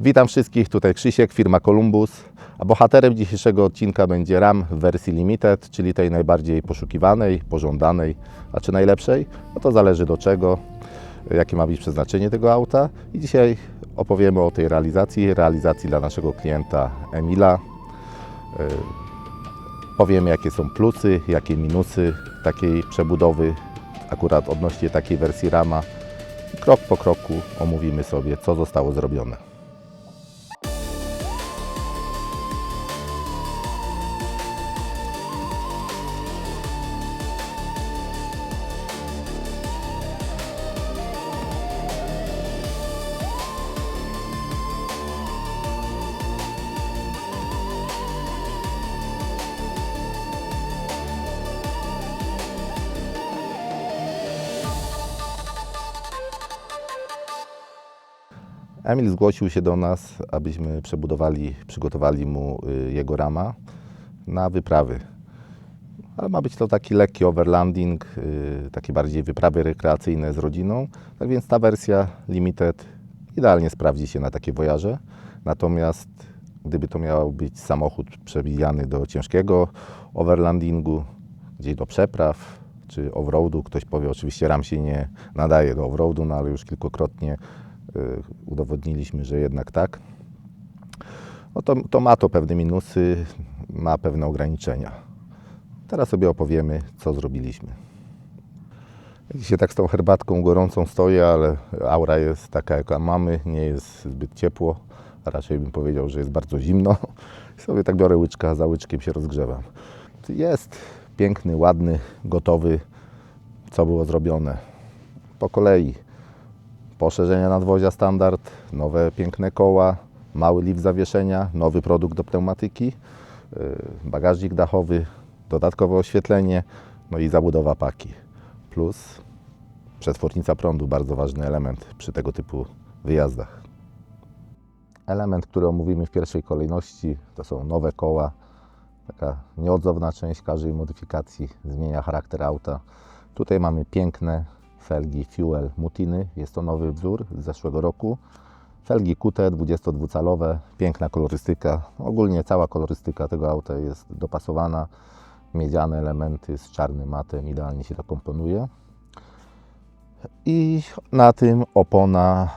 Witam wszystkich, tutaj Krzysiek, firma Columbus. A bohaterem dzisiejszego odcinka będzie RAM w wersji Limited, czyli tej najbardziej poszukiwanej, pożądanej, a czy najlepszej? No to zależy do czego, jakie ma być przeznaczenie tego auta. I dzisiaj opowiemy o tej realizacji, realizacji dla naszego klienta Emila. Yy, Powiemy jakie są plusy, jakie minusy takiej przebudowy, akurat odnośnie takiej wersji Rama. Krok po kroku omówimy sobie, co zostało zrobione. Emil zgłosił się do nas, abyśmy przebudowali, przygotowali mu y, jego rama na wyprawy. Ale ma być to taki lekki overlanding, y, takie bardziej wyprawy rekreacyjne z rodziną. Tak więc ta wersja Limited idealnie sprawdzi się na takie wojaże. Natomiast gdyby to miał być samochód przewijany do ciężkiego overlandingu, gdzieś do przepraw czy offroadu, ktoś powie, oczywiście ram się nie nadaje do offroadu, no ale już kilkukrotnie udowodniliśmy, że jednak tak. No to, to ma to pewne minusy, ma pewne ograniczenia. Teraz sobie opowiemy, co zrobiliśmy. Dzisiaj tak z tą herbatką gorącą stoję, ale aura jest taka, jaka mamy, nie jest zbyt ciepło, raczej bym powiedział, że jest bardzo zimno. I sobie tak biorę łyczka, za łyczkiem się rozgrzewam. Jest piękny, ładny, gotowy, co było zrobione. Po kolei poszerzenia nadwozia standard, nowe piękne koła, mały lift zawieszenia, nowy produkt do pneumatyki, yy, bagażnik dachowy, dodatkowe oświetlenie, no i zabudowa paki. Plus przetwornica prądu, bardzo ważny element przy tego typu wyjazdach. Element, który omówimy w pierwszej kolejności, to są nowe koła. Taka nieodzowna część każdej modyfikacji zmienia charakter auta. Tutaj mamy piękne felgi Fuel Mutiny. Jest to nowy wzór z zeszłego roku. Felgi kute 22-calowe, piękna kolorystyka. Ogólnie cała kolorystyka tego auta jest dopasowana. Miedziane elementy z czarnym matem, idealnie się to komponuje. I na tym opona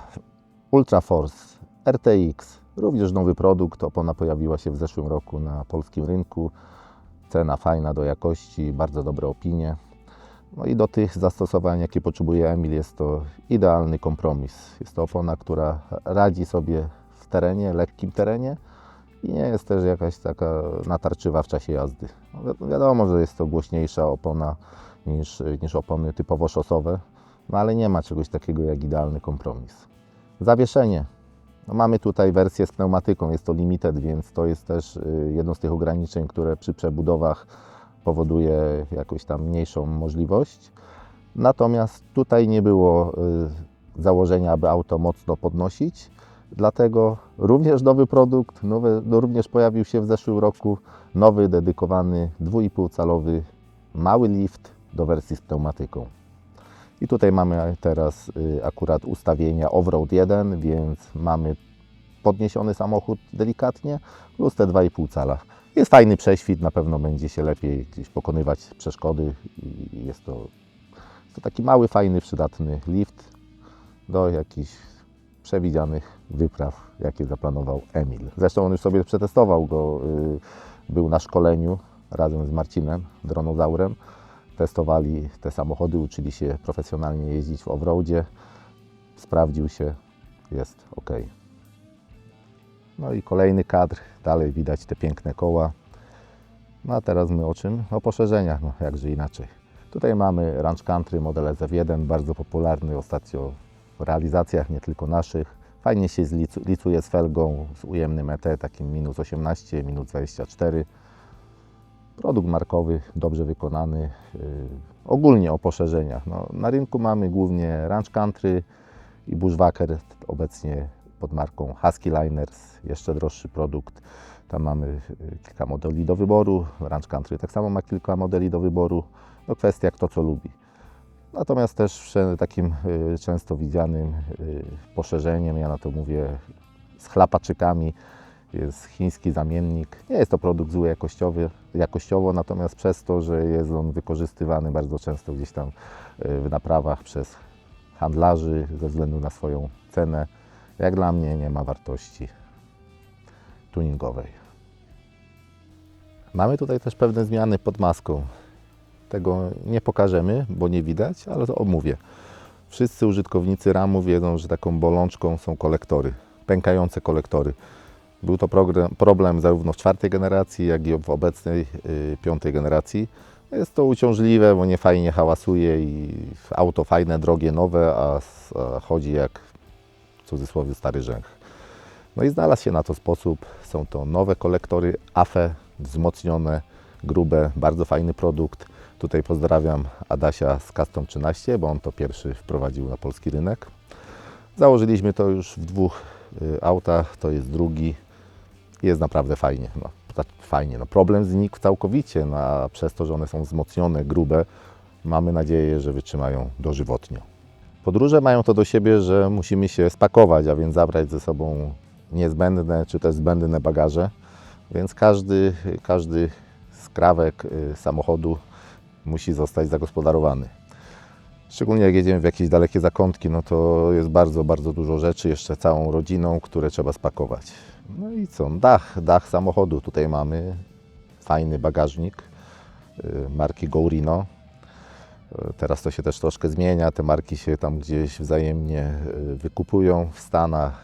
Ultra Force RTX. Również nowy produkt. Opona pojawiła się w zeszłym roku na polskim rynku. Cena fajna do jakości, bardzo dobre opinie. No i do tych zastosowań, jakie potrzebuje Emil, jest to idealny kompromis. Jest to opona, która radzi sobie w terenie, lekkim terenie i nie jest też jakaś taka natarczywa w czasie jazdy. No wi- wiadomo, że jest to głośniejsza opona niż, niż opony typowo szosowe, no ale nie ma czegoś takiego jak idealny kompromis. Zawieszenie. No mamy tutaj wersję z pneumatyką, jest to limited, więc to jest też y, jedno z tych ograniczeń, które przy przebudowach powoduje jakąś tam mniejszą możliwość. Natomiast tutaj nie było y, założenia, aby auto mocno podnosić, dlatego również nowy produkt, nowy, no również pojawił się w zeszłym roku nowy, dedykowany 2,5-calowy mały lift do wersji z pneumatyką. I tutaj mamy teraz y, akurat ustawienia Offroad 1, więc mamy podniesiony samochód delikatnie, plus te 2,5 cala. Jest fajny prześwit, na pewno będzie się lepiej gdzieś pokonywać przeszkody i jest to, to taki mały, fajny, przydatny lift do jakichś przewidzianych wypraw, jakie zaplanował Emil. Zresztą on już sobie przetestował go, y, był na szkoleniu razem z Marcinem, dronozaurem. Testowali te samochody, uczyli się profesjonalnie jeździć w offroadzie. Sprawdził się, jest ok. No i kolejny kadr, dalej widać te piękne koła. No a teraz my o czym? O poszerzeniach, no jakże inaczej. Tutaj mamy Ranch Country model SF1, bardzo popularny ostatnio w realizacjach, nie tylko naszych. Fajnie się licuje z felgą, z ujemnym ET, takim minus 18, minus 24. Produkt markowy, dobrze wykonany. Yy, ogólnie o poszerzeniach. No, na rynku mamy głównie Ranch Country i Bushwacker, obecnie pod marką Husky Liners, jeszcze droższy produkt. Tam mamy y, kilka modeli do wyboru. Ranch Country tak samo ma kilka modeli do wyboru. No kwestia kto co lubi. Natomiast też takim y, często widzianym y, poszerzeniem, ja na to mówię z chlapaczykami. Jest chiński zamiennik. Nie jest to produkt zły jakościowy, jakościowo, natomiast przez to, że jest on wykorzystywany bardzo często gdzieś tam w naprawach przez handlarzy ze względu na swoją cenę, jak dla mnie nie ma wartości tuningowej. Mamy tutaj też pewne zmiany pod maską. Tego nie pokażemy, bo nie widać, ale to omówię. Wszyscy użytkownicy RAMu wiedzą, że taką bolączką są kolektory, pękające kolektory. Był to problem zarówno w czwartej generacji, jak i w obecnej y, piątej generacji. Jest to uciążliwe, bo nie fajnie hałasuje i auto fajne, drogie, nowe, a, a chodzi jak cudzysłowie stary rzęch. No i znalazł się na to sposób. Są to nowe kolektory AFE, wzmocnione, grube, bardzo fajny produkt. Tutaj pozdrawiam Adasia z Custom 13, bo on to pierwszy wprowadził na polski rynek. Założyliśmy to już w dwóch y, autach, to jest drugi. Jest naprawdę fajnie. No, fajnie. No, problem znikł całkowicie, no, a przez to, że one są wzmocnione, grube, mamy nadzieję, że wytrzymają dożywotnio. Podróże mają to do siebie, że musimy się spakować, a więc zabrać ze sobą niezbędne czy też zbędne bagaże, więc każdy, każdy skrawek y, samochodu musi zostać zagospodarowany. Szczególnie jak jedziemy w jakieś dalekie zakątki, no to jest bardzo, bardzo dużo rzeczy, jeszcze całą rodziną, które trzeba spakować. No i co? Dach, dach samochodu tutaj mamy, fajny bagażnik y, marki Gourino. Teraz to się też troszkę zmienia, te marki się tam gdzieś wzajemnie y, wykupują w Stanach.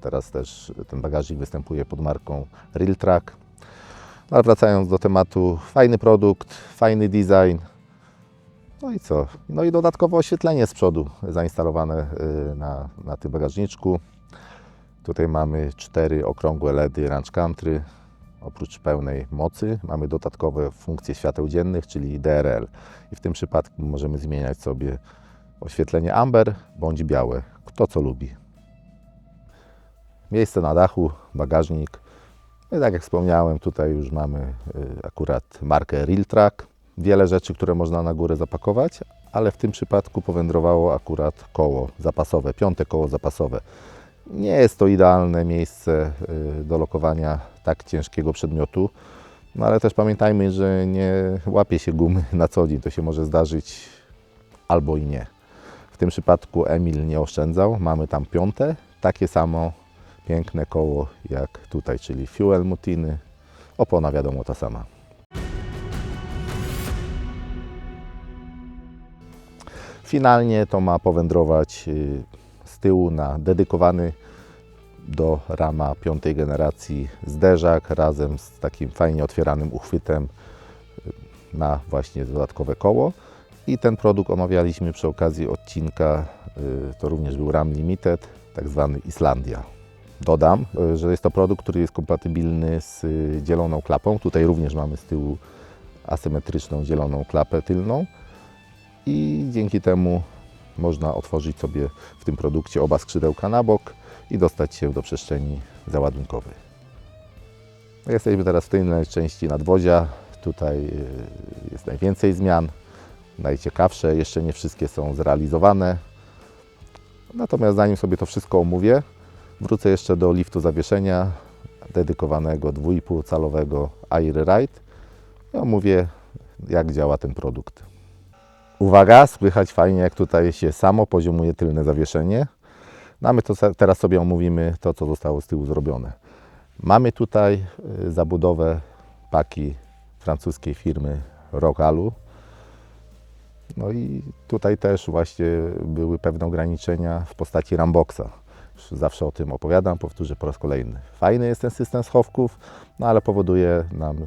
Teraz też ten bagażnik występuje pod marką Real Track. No, ale wracając do tematu, fajny produkt, fajny design. No i co? No i dodatkowo oświetlenie z przodu zainstalowane y, na, na tym bagażniczku. Tutaj mamy cztery okrągłe LEDy Ranch Country. Oprócz pełnej mocy mamy dodatkowe funkcje świateł dziennych, czyli DRL. I w tym przypadku możemy zmieniać sobie oświetlenie amber bądź białe. Kto co lubi. Miejsce na dachu, bagażnik. No i tak jak wspomniałem, tutaj już mamy y, akurat markę Real Track. Wiele rzeczy, które można na górę zapakować, ale w tym przypadku powędrowało akurat koło zapasowe, piąte koło zapasowe. Nie jest to idealne miejsce y, do lokowania tak ciężkiego przedmiotu, no ale też pamiętajmy, że nie łapie się gumy na co dzień. To się może zdarzyć albo i nie. W tym przypadku Emil nie oszczędzał. Mamy tam piąte, takie samo piękne koło jak tutaj, czyli fuel mutiny. Opona wiadomo ta sama. Finalnie to ma powędrować y, tyłu na dedykowany do rama piątej generacji zderzak razem z takim fajnie otwieranym uchwytem y, na właśnie dodatkowe koło. I ten produkt omawialiśmy przy okazji odcinka, y, to również był RAM Limited, tak zwany Islandia. Dodam, y, że jest to produkt, który jest kompatybilny z y, dzieloną klapą. Tutaj również mamy z tyłu asymetryczną dzieloną klapę tylną i dzięki temu można otworzyć sobie w tym produkcie oba skrzydełka na bok i dostać się do przestrzeni załadunkowej. Jesteśmy teraz w tylnej części nadwozia. Tutaj y, jest najwięcej zmian, najciekawsze. Jeszcze nie wszystkie są zrealizowane. Natomiast zanim sobie to wszystko omówię, wrócę jeszcze do liftu zawieszenia dedykowanego 2,5 calowego Air Ride i omówię jak działa ten produkt. Uwaga, słychać fajnie jak tutaj się samo poziomuje tylne zawieszenie. No to teraz sobie omówimy to, co zostało z tyłu zrobione. Mamy tutaj y, zabudowę paki francuskiej firmy Rocalu. No i tutaj też właśnie były pewne ograniczenia w postaci Ramboxa. Zawsze o tym opowiadam, powtórzę po raz kolejny. Fajny jest ten system schowków, no ale powoduje nam y,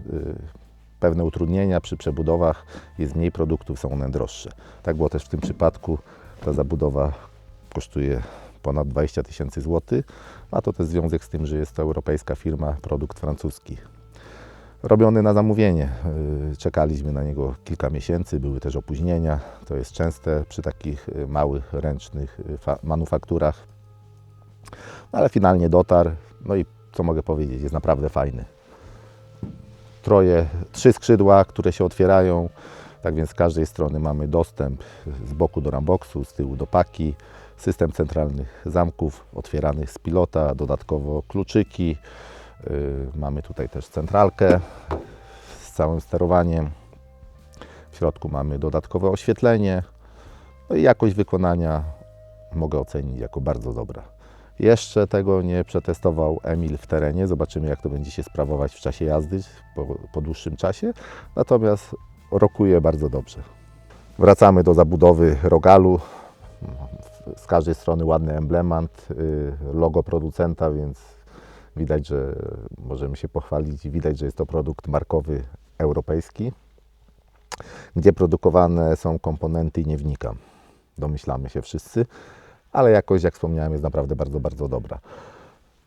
pewne utrudnienia przy przebudowach. Jest mniej produktów, są one droższe. Tak było też w tym przypadku. Ta zabudowa kosztuje ponad 20 tysięcy złotych, a to też związek z tym, że jest to europejska firma, produkt francuski. Robiony na zamówienie. Yy, Czekaliśmy na niego kilka miesięcy, były też opóźnienia. To jest częste przy takich y, małych, ręcznych y, fa- manufakturach. No, ale finalnie dotarł. No i co mogę powiedzieć, jest naprawdę fajny. Troje, trzy skrzydła, które się otwierają. Tak więc z każdej strony mamy dostęp z boku do ramboxu, z tyłu do paki. system centralnych zamków otwieranych z pilota, dodatkowo kluczyki. Y, Mamy tutaj też centralkę z całym sterowaniem. W środku mamy dodatkowe oświetlenie. No i jakość wykonania mogę ocenić jako bardzo dobra. Jeszcze tego nie przetestował Emil w terenie. Zobaczymy, jak to będzie się sprawować w czasie jazdy po, po dłuższym czasie. Natomiast rokuje bardzo dobrze. Wracamy do zabudowy rogalu. Z każdej strony ładny emblemat, y, logo producenta, więc widać, że możemy się pochwalić widać, że jest to produkt markowy europejski. Gdzie produkowane są komponenty nie wnikam. Domyślamy się wszyscy, ale jakość, jak wspomniałem, jest naprawdę bardzo, bardzo dobra.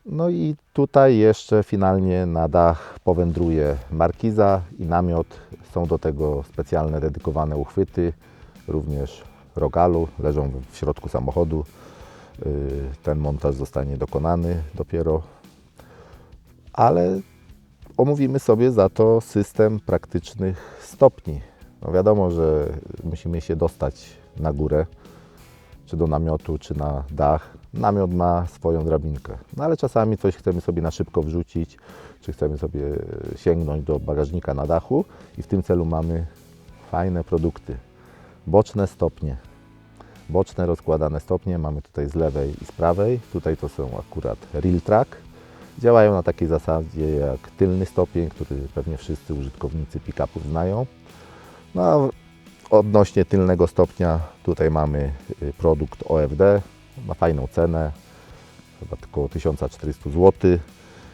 No i tutaj jeszcze finalnie na dach powędruje markiza i namiot. Są do tego specjalne dedykowane uchwyty, również rogalu, leżą w środku samochodu. Yy, Ten montaż zostanie dokonany dopiero, ale omówimy sobie za to system praktycznych stopni. No wiadomo, że musimy się dostać na górę, czy do namiotu, czy na dach. Namiot ma swoją drabinkę, no ale czasami coś chcemy sobie na szybko wrzucić, czy chcemy sobie sięgnąć do bagażnika na dachu i w tym celu mamy fajne produkty. Boczne stopnie. Boczne rozkładane stopnie mamy tutaj z lewej i z prawej. Tutaj to są akurat Real Track. Działają na takiej zasadzie jak tylny stopień, który pewnie wszyscy użytkownicy pick-upów znają. No odnośnie tylnego stopnia tutaj mamy y, produkt OFD. Ma fajną cenę, chyba około 1400 zł.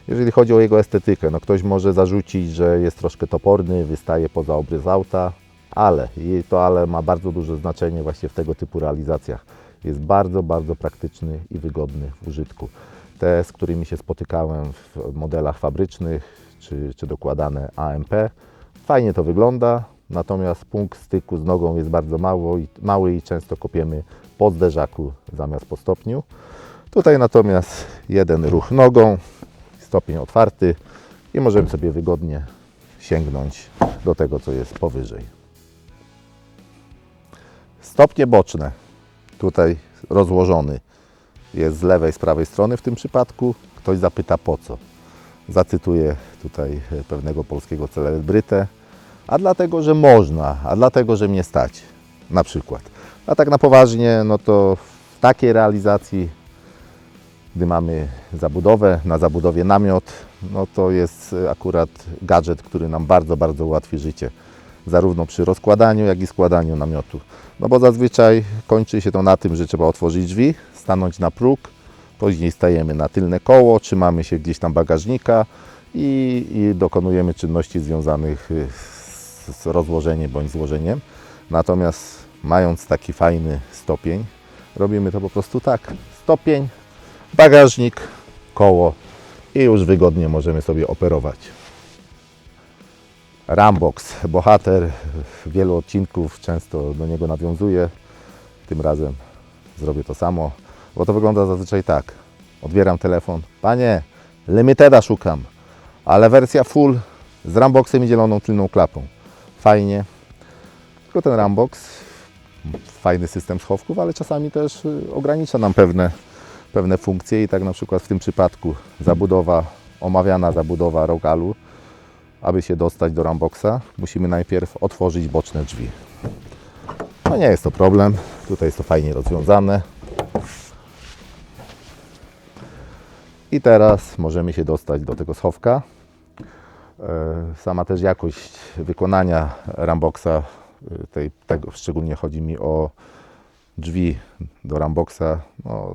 Jeżeli chodzi o jego estetykę, no ktoś może zarzucić, że jest troszkę toporny, wystaje poza obrys auta, ale i to ale ma bardzo duże znaczenie właśnie w tego typu realizacjach. Jest bardzo, bardzo praktyczny i wygodny w użytku. Te, z którymi się spotykałem w modelach fabrycznych, czy, czy dokładane AMP, fajnie to wygląda, natomiast punkt styku z nogą jest bardzo mało, mały i często kopiemy po zderzaku zamiast po stopniu. Tutaj natomiast jeden ruch nogą, stopień otwarty i możemy sobie wygodnie sięgnąć do tego, co jest powyżej. Stopnie boczne, tutaj rozłożony, jest z lewej, z prawej strony w tym przypadku. Ktoś zapyta po co. Zacytuję tutaj e, pewnego polskiego celebrytę. A dlatego, że można, a dlatego, że mnie stać. Na przykład. A tak na poważnie, no to w takiej realizacji, gdy mamy zabudowę, na zabudowie namiot, no to jest akurat gadżet, który nam bardzo, bardzo ułatwi życie. Zarówno przy rozkładaniu, jak i składaniu namiotu. No bo zazwyczaj kończy się to na tym, że trzeba otworzyć drzwi, stanąć na próg, później stajemy na tylne koło, trzymamy się gdzieś tam bagażnika i, i dokonujemy czynności związanych y, z, z rozłożeniem bądź złożeniem. Natomiast mając taki fajny stopień, robimy to po prostu tak. Stopień, bagażnik, koło i już wygodnie możemy sobie operować. Rambox, bohater wielu odcinków, często do niego nawiązuję. Tym razem zrobię to samo, bo to wygląda zazwyczaj tak. Odbieram telefon. Panie, limiteda szukam, ale wersja full z Ramboxem i zieloną tylną klapą. Fajnie. Tylko ten Rambox, fajny system schowków, ale czasami też y, ogranicza nam pewne, pewne funkcje i tak na przykład w tym przypadku zabudowa, omawiana zabudowa rogalu, aby się dostać do Ramboxa, musimy najpierw otworzyć boczne drzwi. No nie jest to problem, tutaj jest to fajnie rozwiązane. I teraz możemy się dostać do tego schowka. E, Sama też jakość wykonania Ramboxa, e, tej, tego, szczególnie chodzi mi o drzwi do Ramboxa, no,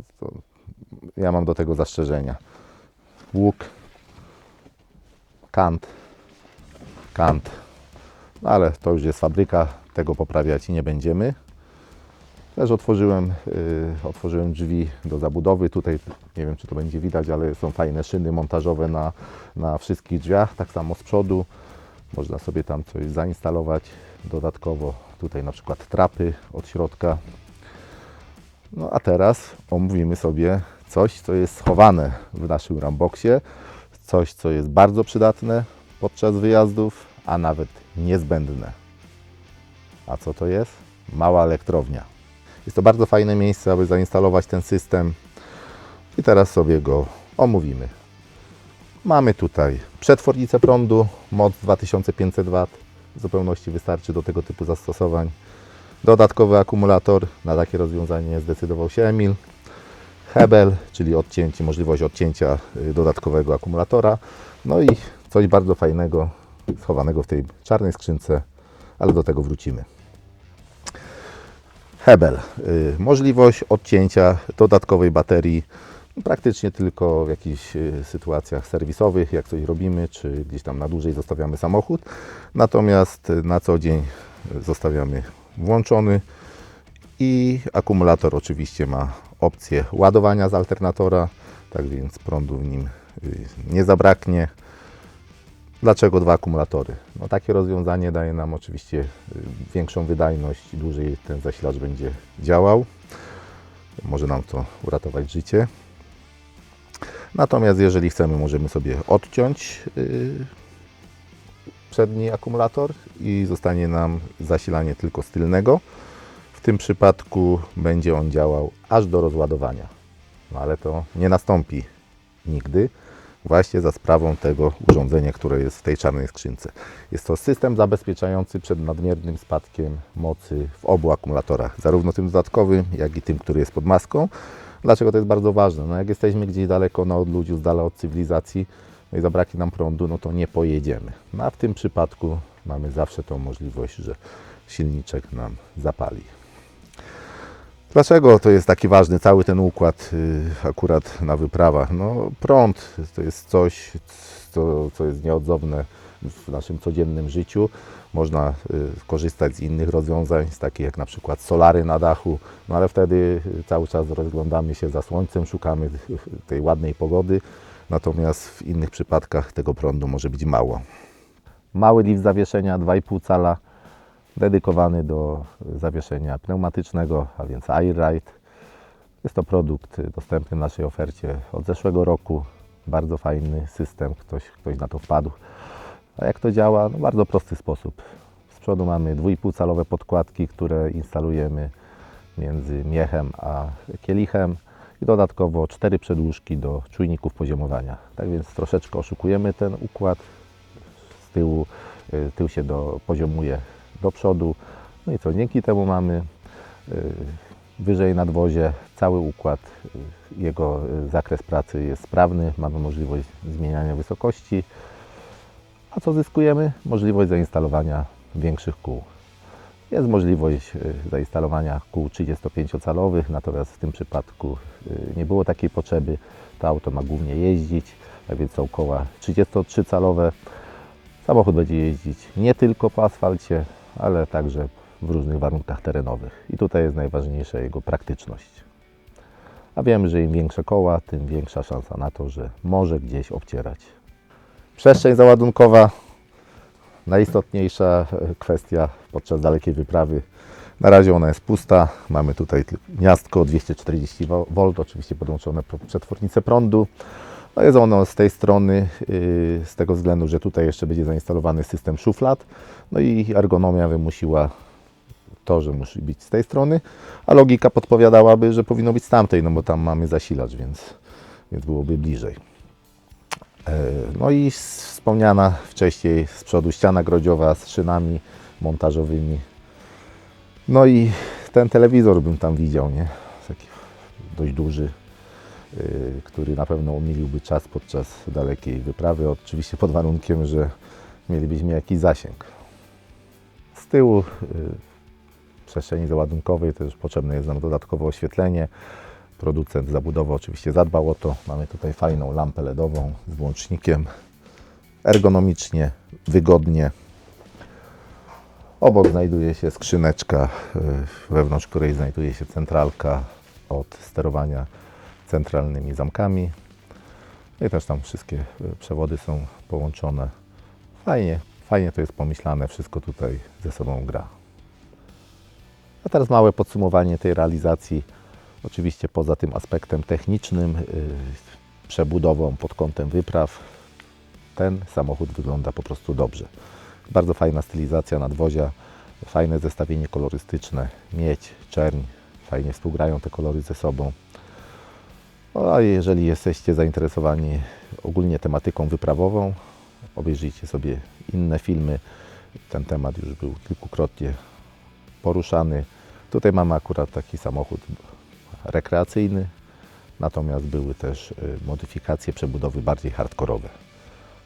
ja mam do tego zastrzeżenia. Łuk, kant, kant, no ale to już jest fabryka, tego poprawiać nie będziemy. Też otworzyłem, y, otworzyłem drzwi do zabudowy. Tutaj nie wiem, czy to będzie widać, ale są fajne szyny montażowe na, na wszystkich drzwiach, tak samo z przodu. Można sobie tam coś zainstalować dodatkowo. Tutaj na przykład trapy od środka. No a teraz omówimy sobie coś, co jest schowane w naszym Ramboxie. Coś, co jest bardzo przydatne podczas wyjazdów, a nawet niezbędne. A co to jest? Mała elektrownia. Jest to bardzo fajne miejsce, aby zainstalować ten system i teraz sobie go omówimy. Mamy tutaj przetwornicę prądu, moc 2500 W, w zupełności wystarczy do tego typu zastosowań. Dodatkowy akumulator, na takie rozwiązanie zdecydował się Emil. Hebel, czyli odcięcie, możliwość odcięcia y, dodatkowego akumulatora. No i coś bardzo fajnego, schowanego w tej czarnej skrzynce, ale do tego wrócimy. Hebel, y, możliwość odcięcia dodatkowej baterii praktycznie tylko w jakichś y, sytuacjach serwisowych, jak coś robimy, czy gdzieś tam na dłużej zostawiamy samochód. Natomiast y, na co dzień zostawiamy włączony i akumulator oczywiście ma opcję ładowania z alternatora, tak więc prądu w nim nie zabraknie. Dlaczego dwa akumulatory? No, takie rozwiązanie daje nam oczywiście y, większą wydajność, dłużej ten zasilacz będzie działał. Może nam to uratować życie. Natomiast jeżeli chcemy, możemy sobie odciąć yy, przedni akumulator i zostanie nam zasilanie tylko z tylnego. W tym przypadku będzie on działał aż do rozładowania. No ale to nie nastąpi nigdy, właśnie za sprawą tego urządzenia, które jest w tej czarnej skrzynce. Jest to system zabezpieczający przed nadmiernym spadkiem mocy w obu akumulatorach, zarówno tym dodatkowym, jak i tym, który jest pod maską. Dlaczego to jest bardzo ważne? No jak jesteśmy gdzieś daleko na odludziu, z dala od cywilizacji, no i zabraknie nam prądu, no to nie pojedziemy. No a w tym przypadku mamy zawsze tą możliwość, że silniczek nam zapali. Dlaczego to jest taki ważny cały ten układ y, akurat na wyprawach? No prąd to jest coś, co, co jest nieodzowne w naszym codziennym życiu. Można y, korzystać z innych rozwiązań, z takich jak na przykład solary na dachu, no ale wtedy y, cały czas rozglądamy się za słońcem, szukamy tej ładnej pogody, natomiast w innych przypadkach tego prądu może być mało. Mały lift zawieszenia 2,5 cala, dedykowany do zawieszenia pneumatycznego, a więc Airride. Jest to produkt dostępny w naszej ofercie od zeszłego roku. Bardzo fajny system, ktoś, ktoś na to wpadł. A jak to działa? No bardzo prosty sposób. Z przodu mamy 2,5 calowe podkładki, które instalujemy między miechem a kielichem i dodatkowo cztery przedłużki do czujników poziomowania. Tak więc troszeczkę oszukujemy ten układ. Z tyłu y, tył się do, poziomuje do przodu. No i co, dzięki temu mamy y, wyżej nadwozie cały układ, y, jego y, zakres pracy jest sprawny, mamy możliwość zmieniania wysokości. A co zyskujemy? Możliwość zainstalowania większych kół. Jest możliwość zainstalowania kół 35-calowych, natomiast w tym przypadku nie było takiej potrzeby. To auto ma głównie jeździć, tak więc są koła 33-calowe. Samochód będzie jeździć nie tylko po asfalcie, ale także w różnych warunkach terenowych. I tutaj jest najważniejsza jego praktyczność. A wiemy, że im większe koła, tym większa szansa na to, że może gdzieś obcierać. Przestrzeń załadunkowa najistotniejsza e, kwestia podczas dalekiej wyprawy. Na razie ona jest pusta. Mamy tutaj gniazdko 240 V, oczywiście podłączone po przetwornicę prądu. No jest ono z tej strony, yy, z tego względu, że tutaj jeszcze będzie zainstalowany system szuflad. No i ergonomia wymusiła to, że musi być z tej strony, a logika podpowiadałaby, że powinno być z tamtej, no bo tam mamy zasilacz, więc, więc byłoby bliżej. E, No i wspomniana wcześniej z przodu ściana grodziowa z szynami montażowymi. No i ten telewizor bym tam widział, nie? Taki dość duży, y, który na pewno umiliłby czas podczas dalekiej wyprawy. Oczywiście pod warunkiem, że mielibyśmy jakiś zasięg. Z tyłu y, przestrzeni załadunkowej też potrzebne jest nam dodatkowe oświetlenie. Producent zabudowy oczywiście zadbał o to. Mamy tutaj fajną lampę LEDową z włącznikiem. Ergonomicznie, wygodnie. Obok znajduje się skrzyneczka, y, wewnątrz której znajduje się centralka od sterowania centralnymi zamkami. No I też tam wszystkie y, przewody są połączone. Fajnie, fajnie to jest pomyślane, wszystko tutaj ze sobą gra. A teraz małe podsumowanie tej realizacji. Oczywiście poza tym aspektem technicznym, yy, przebudową pod kątem wypraw, ten samochód wygląda po prostu dobrze. Bardzo fajna stylizacja nadwozia, fajne zestawienie kolorystyczne, miedź, czerń, fajnie współgrają te kolory ze sobą. No, a jeżeli jesteście zainteresowani ogólnie tematyką wyprawową, obejrzyjcie sobie inne filmy. Ten temat już był kilkukrotnie poruszany. Tutaj mamy akurat taki samochód rekreacyjny, natomiast były też y, modyfikacje, przebudowy bardziej hardkorowe.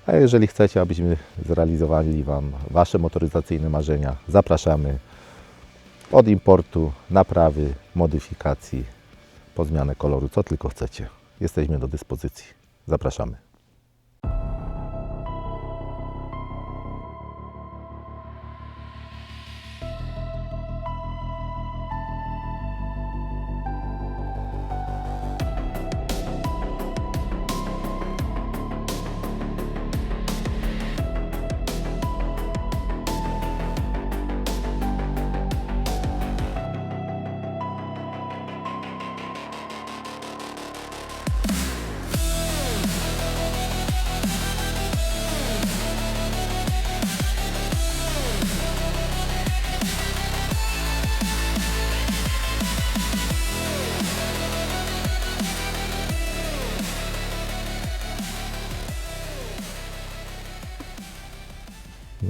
A jeżeli chcecie, abyśmy zrealizowali Wam Wasze motoryzacyjne marzenia, zapraszamy od importu, naprawy, modyfikacji, po zmianę koloru, co tylko chcecie. Jesteśmy do dyspozycji. Zapraszamy.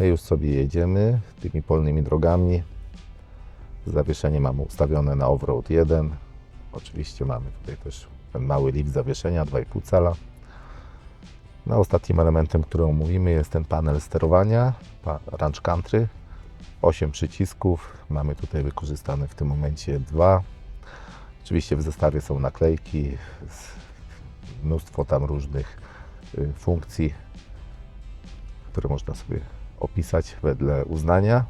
My już sobie jedziemy tymi polnymi drogami. Zawieszenie mamy ustawione na Offroad 1. Oczywiście mamy tutaj też ten mały lift zawieszenia 2,5 cala. No, ostatnim elementem, który omówimy jest ten panel sterowania Ranch Country. 8 przycisków. Mamy tutaj wykorzystane w tym momencie dwa. Oczywiście w zestawie są naklejki, mnóstwo tam różnych y, funkcji, które można sobie opisać wedle uznania.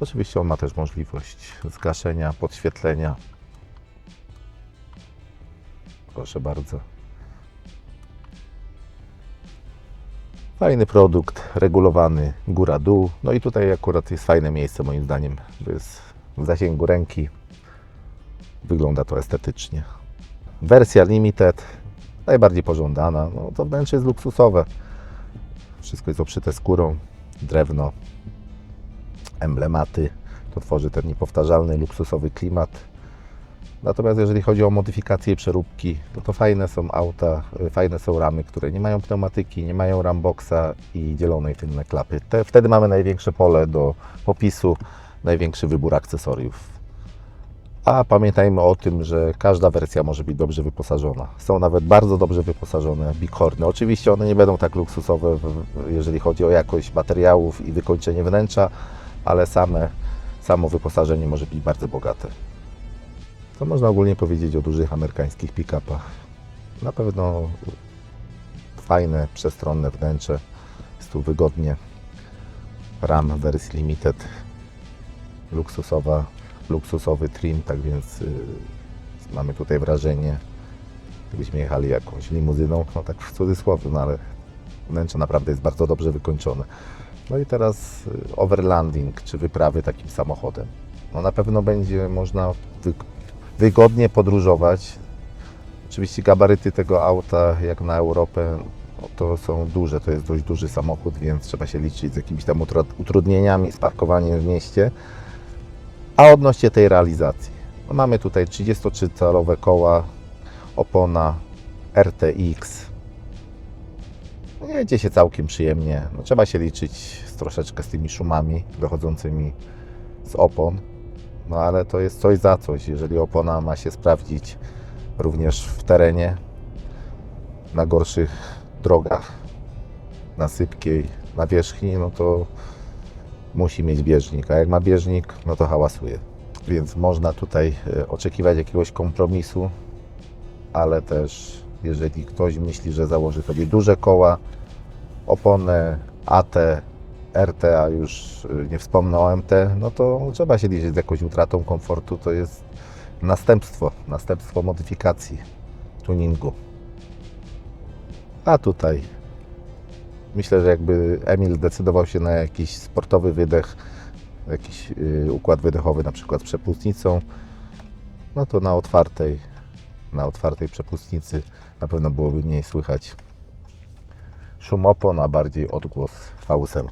Oczywiście on ma też możliwość zgaszenia, podświetlenia. Proszę bardzo. Fajny produkt, regulowany góra-dół. No i tutaj akurat jest fajne miejsce moim zdaniem, jest w zasięgu ręki. Wygląda to estetycznie. Wersja Limited, najbardziej pożądana. No, to wnętrze jest luksusowe. Wszystko jest obszyte skórą, drewno, emblematy. To tworzy ten niepowtarzalny, luksusowy klimat. Natomiast jeżeli chodzi o modyfikacje i przeróbki, to to fajne są auta, y, fajne są ramy, które nie mają pneumatyki, nie mają ramboxa i dzielonej tylne klapy. Te, wtedy mamy największe pole do popisu, największy wybór akcesoriów. A pamiętajmy o tym, że każda wersja może być dobrze wyposażona. Są nawet bardzo dobrze wyposażone bighorny. Oczywiście one nie będą tak luksusowe, jeżeli chodzi o jakość materiałów i wykończenie wnętrza, ale same, samo wyposażenie może być bardzo bogate. To można ogólnie powiedzieć o dużych amerykańskich pick-upach. Na pewno fajne, przestronne wnętrze. Jest tu wygodnie. RAM wersji Limited. Luksusowa, luksusowy trim, tak więc y, mamy tutaj wrażenie, jakbyśmy jechali jakąś limuzyną, no tak w cudzysłowie, no ale wnętrze naprawdę jest bardzo dobrze wykończone. No i teraz y, overlanding, czy wyprawy takim samochodem. No na pewno będzie można wy, wygodnie podróżować. Oczywiście gabaryty tego auta, jak na Europę, no to są duże, to jest dość duży samochód, więc trzeba się liczyć z jakimiś tam utru- utrudnieniami z parkowaniem w mieście. A odnośnie tej realizacji, no mamy tutaj 33-calowe koła, opona RTX. Jedzie się całkiem przyjemnie. No, trzeba się liczyć z troszeczkę z tymi szumami dochodzącymi z opon. No ale to jest coś za coś. Jeżeli opona ma się sprawdzić również w terenie, na gorszych drogach, na sypkiej nawierzchni, no to musi mieć bieżnik, a jak ma bieżnik, no to hałasuje. Więc można tutaj e, oczekiwać jakiegoś kompromisu, ale też jeżeli ktoś myśli, że założy sobie duże koła, oponę AT, RT, a już e, nie wspomnę o MT, no to trzeba się liczyć z jakąś utratą komfortu. To jest następstwo, następstwo modyfikacji, tuningu. A tutaj Myślę, że jakby Emil zdecydował się na jakiś sportowy wydech, jakiś y, układ wydechowy, na przykład z przepustnicą, no to na otwartej, na otwartej przepustnicy na pewno byłoby mniej słychać szum opon, a bardziej odgłos V8.